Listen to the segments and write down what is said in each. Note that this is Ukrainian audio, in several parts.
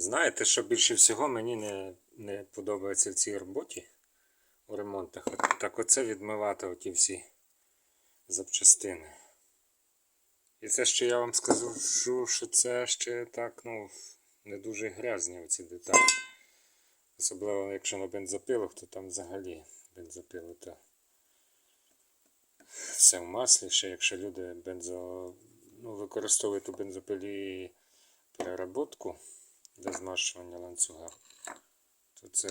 Знаєте, що більше всього мені не, не подобається в цій роботі у ремонтах? Так оце відмивати оті всі запчастини. І це ще я вам скажу, що це ще так, ну, не дуже грязні оці деталі. Особливо, якщо на бензопилах, то там взагалі бензопили то все в маслі. Ще якщо люди бензо, ну, використовують у бензопилі переработку для змащування ланцюга, то це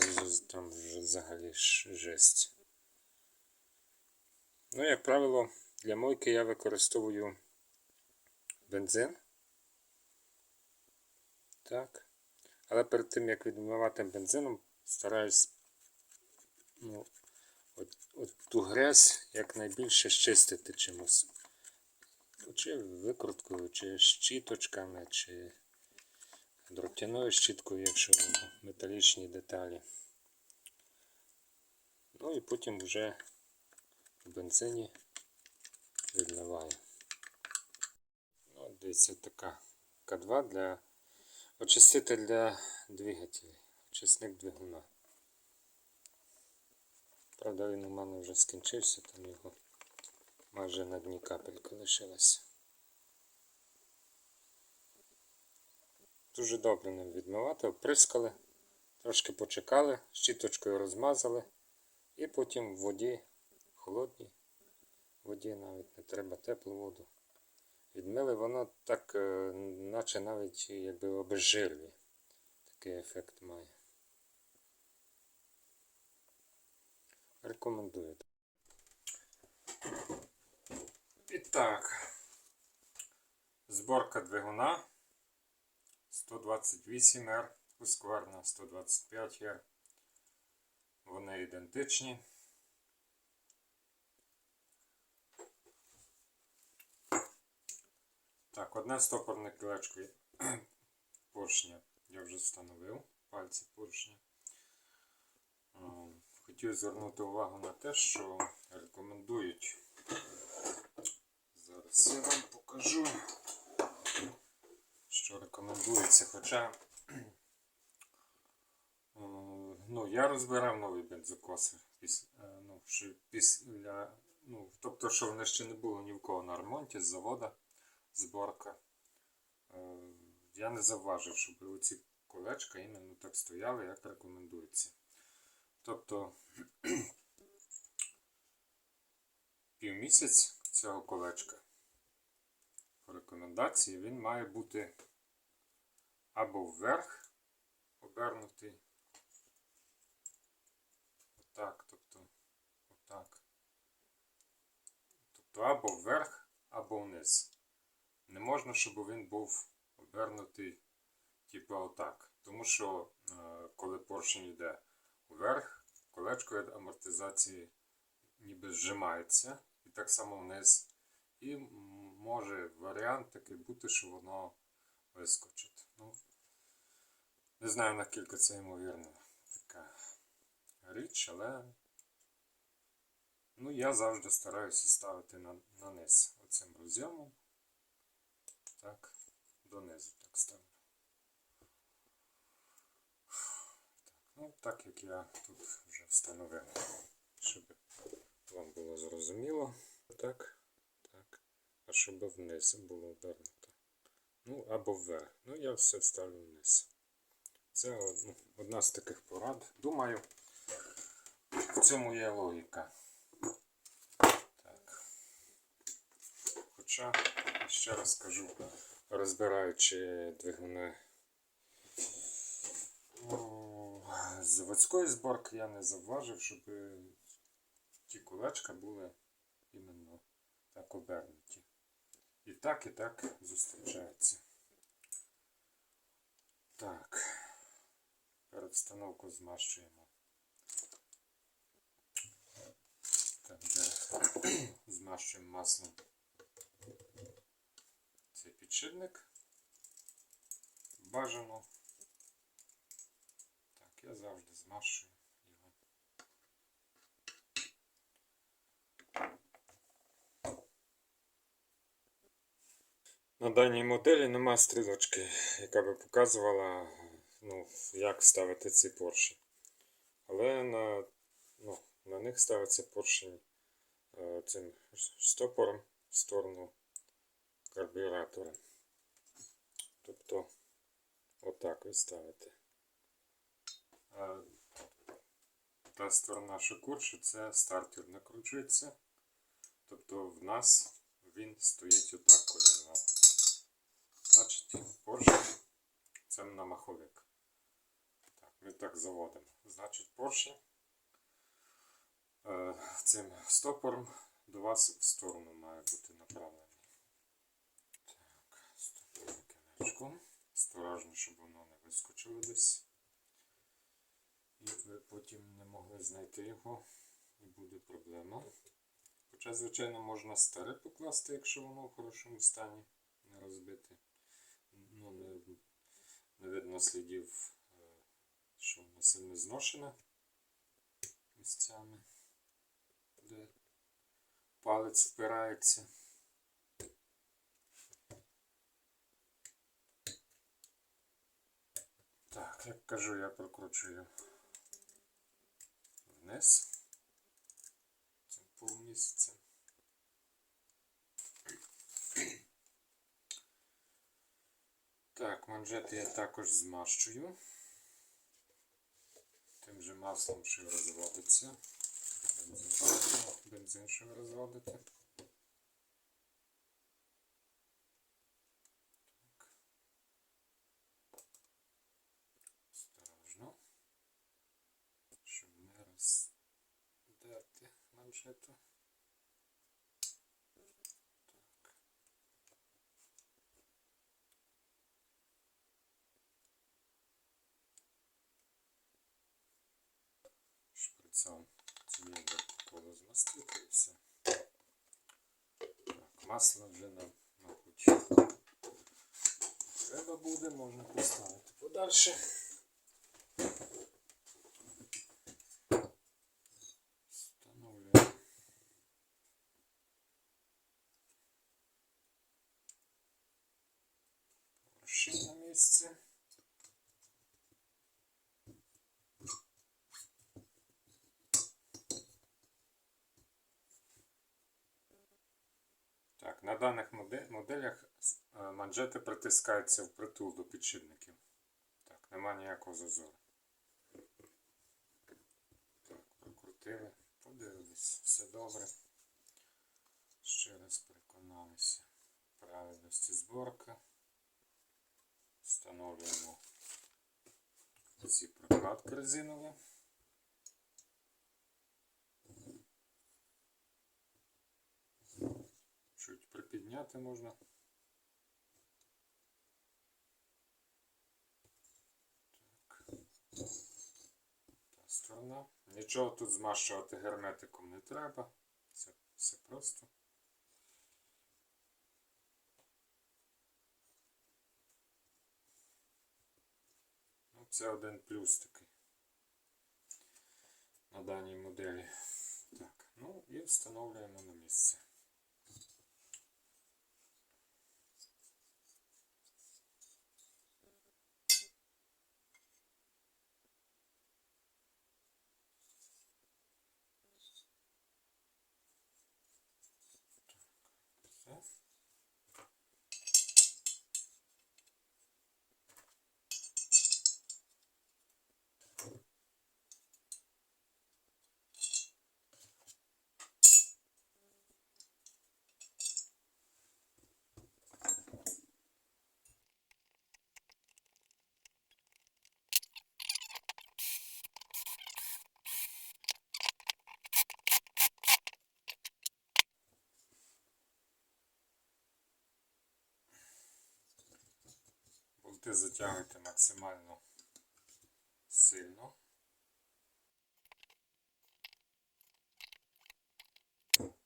там вже взагалі жесть. Ну, як правило, для мойки я використовую бензин. Так. Але перед тим як відмивати бензином, стараюсь ну, от, от ту грязь якнайбільше щистити чимось. Чи викруткою, чи щіточками, чи дротяною щіткою, якщо металічні деталі. Ну і потім вже в бензині відмиваю. Ну, дивіться, така К2 для очиститель для двигателів. Очисник двигуна. Правда, він у мене вже скінчився, там його майже на дні капелька лишилася. Дуже добре ним відмивати, оприскали, трошки почекали, щіточкою розмазали і потім в воді, холодній воді навіть не треба теплу воду. Відмили воно так, е, наче навіть якби обезжирює. Такий ефект має. Рекомендую. І так. Зборка двигуна 128R, Husqvarna 125R. Вони ідентичні. Так, одне стопорне кілечко поршня я вже встановив, пальці поршня. Е, Хотів звернути увагу на те, що рекомендують. Зараз я вам покажу, що рекомендується. Хоча е, ну, я розбирав нові бензокоси після, е, ну, що після, ну, тобто, що вони ще не було ні в кого на ремонті з завода зборка. Е, Я не завважив, щоб оці колечка іменно так стояли, як рекомендується. Тобто півмісяць цього колечка по рекомендації він має бути або вверх обернутий. Отак, тобто, отак. Тобто або вверх, або вниз. Не можна, щоб він був обернутий, типу отак. Тому що е, коли поршень йде вверх, колечко від амортизації ніби зжимається і так само вниз. І може варіант такий бути, що воно вискочить. Ну, не знаю наскільки це ймовірно така річ, але ну, я завжди стараюся ставити на, на низ оцим розйомом. Так, донизу так ставлю. Ну, так як я тут вже встановив, щоб вам було зрозуміло. Так, так. А щоб вниз було обернуто. Ну, або вверх. Ну, я все ставлю вниз. Це ну, одна з таких порад. Думаю, в цьому є логіка. Так. Хоча, ще раз скажу, розбираючи двигуни Ну, заводської зборки я не завважив, щоб ті кулачка були іменно так обернуті. І так, і так зустрічаються. Так, перед встановкою змащуємо. Там, де змащуємо маслом цей підшипник. Бажано. Так, я завжди змащую. На даній моделі нема стрілочки, яка би показувала ну, як ставити ці поршень. Але на, ну, на них ставиться поршень цим стопором в сторону карбюратора. Тобто, отак ви ставите. А та сторона, що корше, це стартер накручується. Тобто в нас він стоїть отак. Значить, поршень це на маховик. Так, ми так заводимо. Значить, поршень е, цим стопором до вас в сторону має бути направлений. Так, стопор кінечком. Осторожно, щоб воно не вискочило десь. І ви потім не могли знайти його, і буде проблема. Хоча, звичайно, можна старе покласти, якщо воно в хорошому стані, не розбите. Ну, не, не видно слідів, що воно сильно зношене місцями, де палець впирається. Так, як кажу, я прокручую вниз цим полумісяцем. Так, манжети я також змащую. Тим же маслом, що розводиться. Бензин, бензин що ви розводите. Так. Осторожно. Щоб не роздерти манжету. Так. Шприцом цією все. Так, масло вже нам, мабуть, треба буде, можна поставити подальше. Встановлюємо. Поршень на місце. Так, на даних моделях е, манжети притискаються впритул до підшипників. Так, нема ніякого зазору. Так, прокрутили, подивились, все добре. Ще раз переконалися правильності зборки. Встановлюємо ці прокладки резинові. Чуть можна. Так. Та сторона. Нічого тут змащувати герметиком не треба. Це все просто. Ну, це один плюс такий на даній моделі. Так, ну і встановлюємо на місце. Все. Болти затягуйте максимально сильно.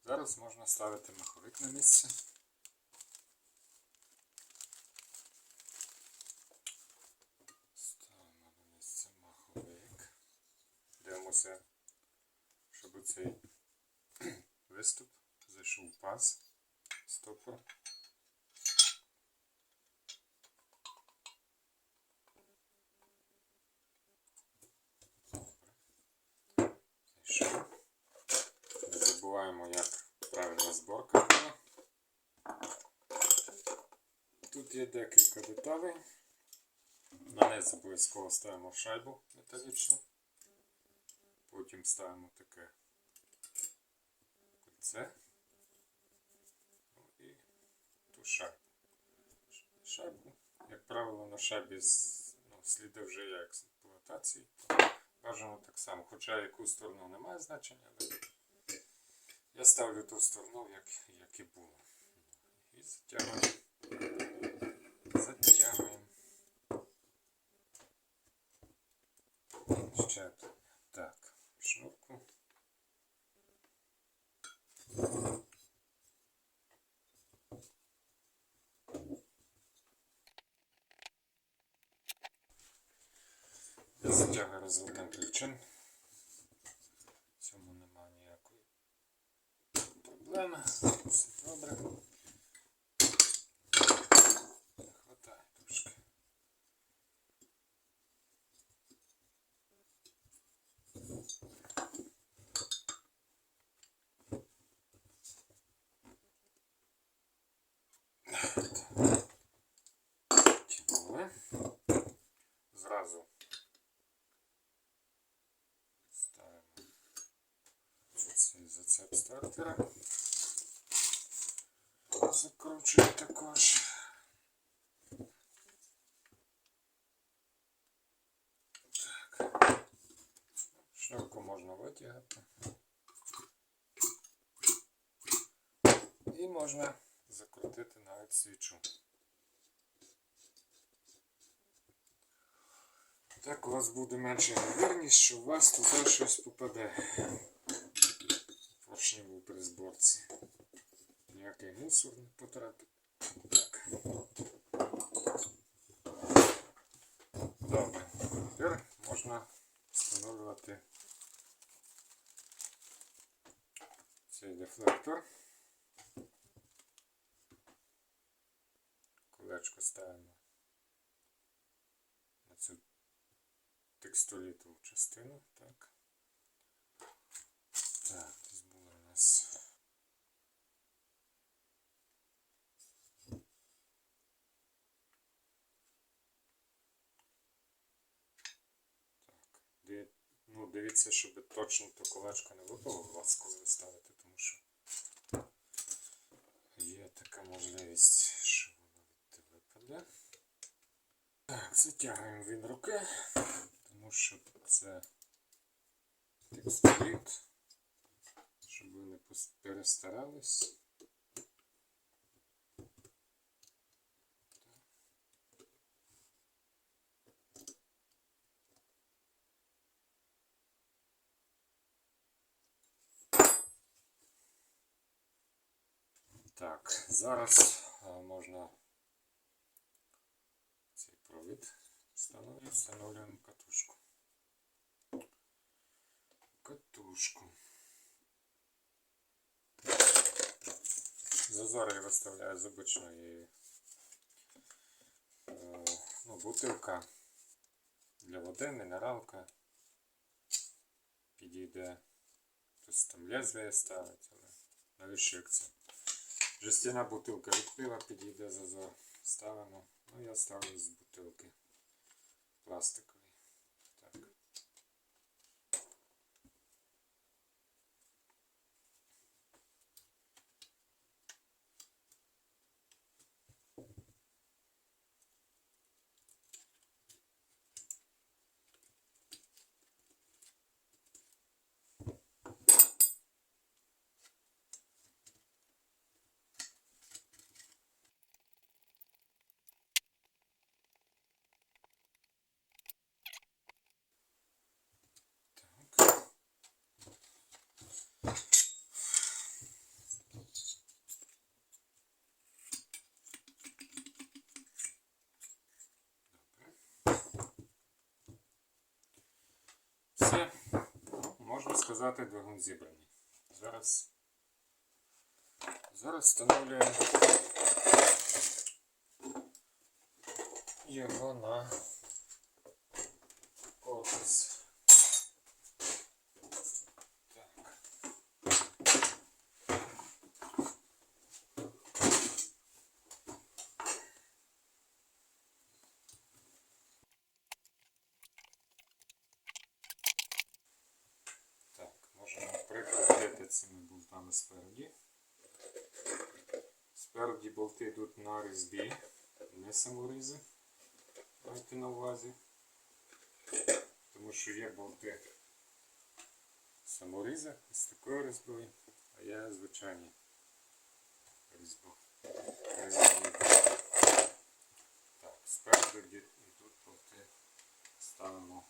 Зараз можна ставити маховик на місце. Ставимо на місце маховик. Дивимося, щоб цей виступ зайшов в паз стопор. Забуваємо, як правильна зборка. Тут є декілька деталей. На низ обов'язково ставимо шайбу металічну. Потім ставимо таке кольце. Ну і ту шайбу. Шайбу, як правило, на шайбі ну, сліди вже є експлуатації. Бажано так само, хоча яку сторону немає значення, але я ставлю ту сторону, як, як і було. І затягуємо. Затягуємо. Ще так, шнурку. Я затягую розвитим ключем. В цьому немає ніякої проблеми. Все добре. Не хватає трошки. Тянули. Зразу ставимо цей зацеп стартера. Закручуємо також. Так. Шнурку можна витягати. І можна закрутити навіть свічу. Так у вас буде менша ймовірність, що у вас туди щось попаде. Поршневу при зборці. Ніякий мусор не потрапить. Так. Добре. Тепер можна встановлювати цей дефлектор. Колечко ставимо на цю текстолітову частину. Так. Так, десь було у нас. Так. Ну, дивіться, щоб точно то колечко не випало у вас, коли ви ставите, тому що є така можливість, від випаде. Так, затягуємо він руки, тому що це текстоліт, щоб ви не перестарались. Так, зараз можна цей провід встановлюємо катушку. Катушку. Зазор я виставляю з обичної е, ну, бутилка для води, мінералка. Підійде. Хтось там лезвие ставить, але навіщо як? Жестяна бутилка від пива підійде зазор. Ставимо. Ну я ставлю з бутилки пластикової. Так. Так. Все, можна сказати, двигун зібраний. Зараз, зараз встановлюємо його на корпус. Спереді йдуть на різьбі, не саморізи. Майте на увазі. Тому що є болти саморізи з такою різьбою, а є звичайні різьбові. Так, спереду йдуть болти. Ставимо.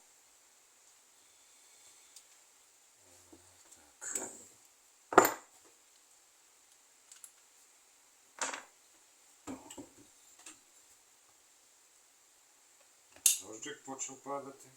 Дождик почав падати.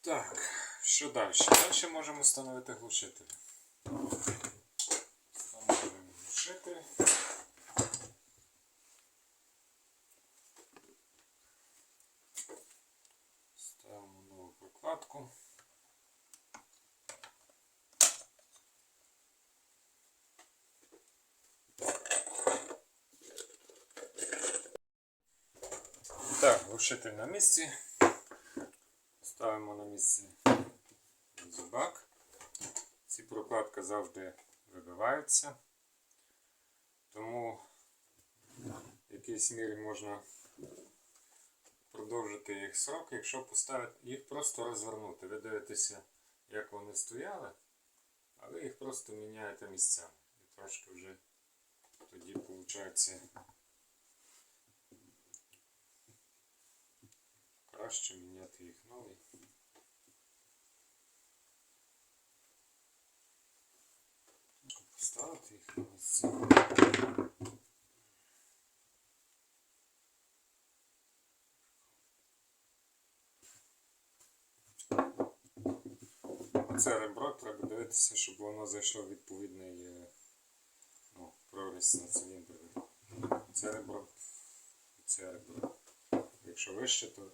Так, що далі? Далі можемо встановити глушитель. Встановлюємо глушитель. Ставимо нову прокладку. Так, глушитель на місці. Ставимо на місце зубак. Ці прокладки завжди вибиваються, тому в якійсь мірі можна продовжити їх срок, якщо поставити їх просто розвернути. Ви дивитеся, як вони стояли, а ви їх просто міняєте місцями. І трошки вже тоді виходить краще міняти їх нові. Поставити їх на місце. Це ребро треба дивитися, щоб воно зайшло в відповідний е, ну, проріз на циліндрі. Це ребро це ребро. Якщо вище, то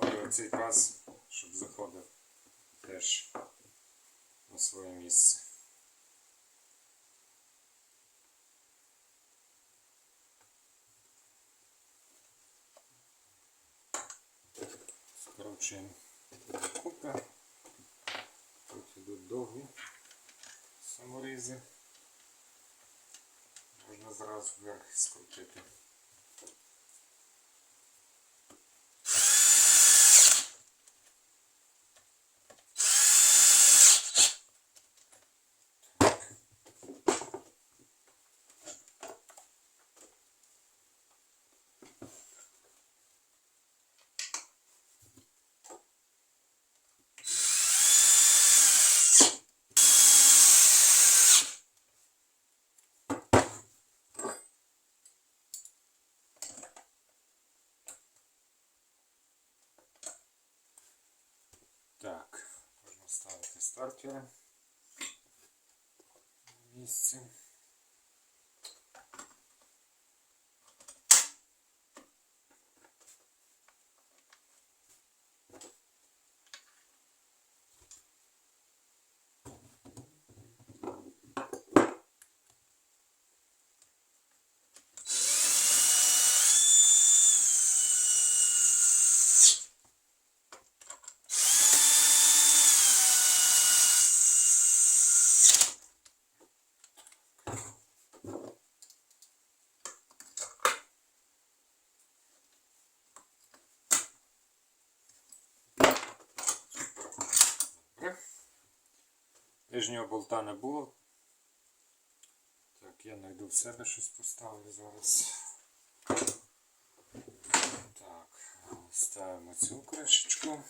оцей паз, щоб заходив теж на своє місце. Скорочуємо купи. Тут йдуть довгі саморізи. Можна зразу вверх скрутити. Так, можна ставити стартери місце. Нижнього болта не було. Так, я знайду в себе щось поставлю зараз. Так, ставимо цю кришечку.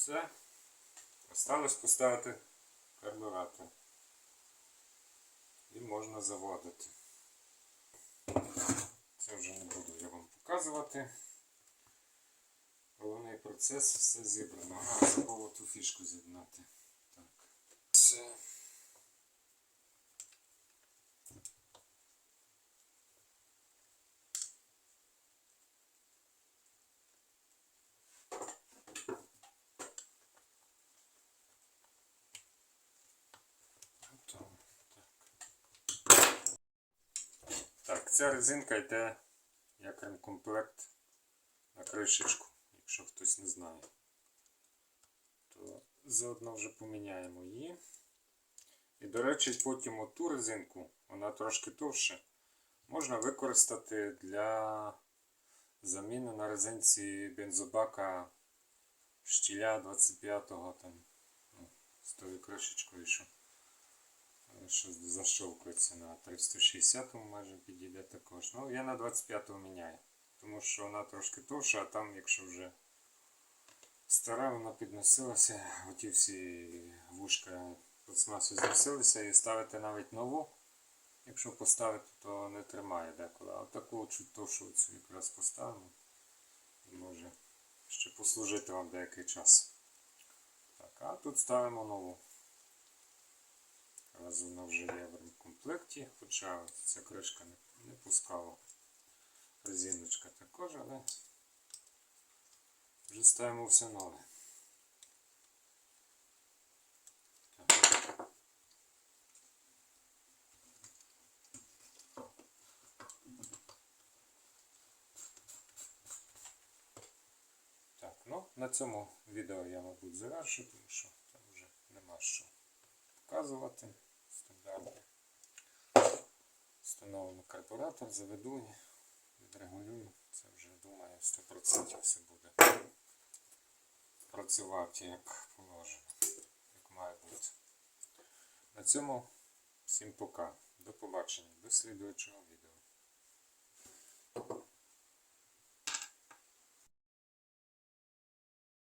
Все. Поставити карбюратор. І можна заводити. Це вже не буду я вам показувати. Головний процес, все зібрано. А, забув ту фішку з'єднати. Ця резинка йде як ремкомплект на кришечку, якщо хтось не знає. То заодно вже поміняємо її. І, до речі, потім оту резинку, вона трошки товще, можна використати для заміни на резинці бензобака штіля 25-го там, ну, з тою кришечкою, що, що защовкується на 360-му майже підійде також. Ну, я на 25-му міняю, тому що вона трошки товша, а там, якщо вже стара, вона підносилася, оті всі вушка пластмаси зносилися і ставити навіть нову. Якщо поставити, то не тримає деколи. А таку чуть товшу цю якраз поставимо. І може ще послужити вам деякий час. Так, а тут ставимо нову. Раз вона вже є в комплекті, хоча ця кришка не, не пускала. Резиночка також, але вже ставимо все нове. Ну на цьому відео я, мабуть, завершу, тому що там вже нема що показувати. Встановимо карбуратор, заведу відрегулюю. Це вже думаю 100% все буде працювати як положено, як має бути. На цьому всім пока. До побачення, до слідуючого відео.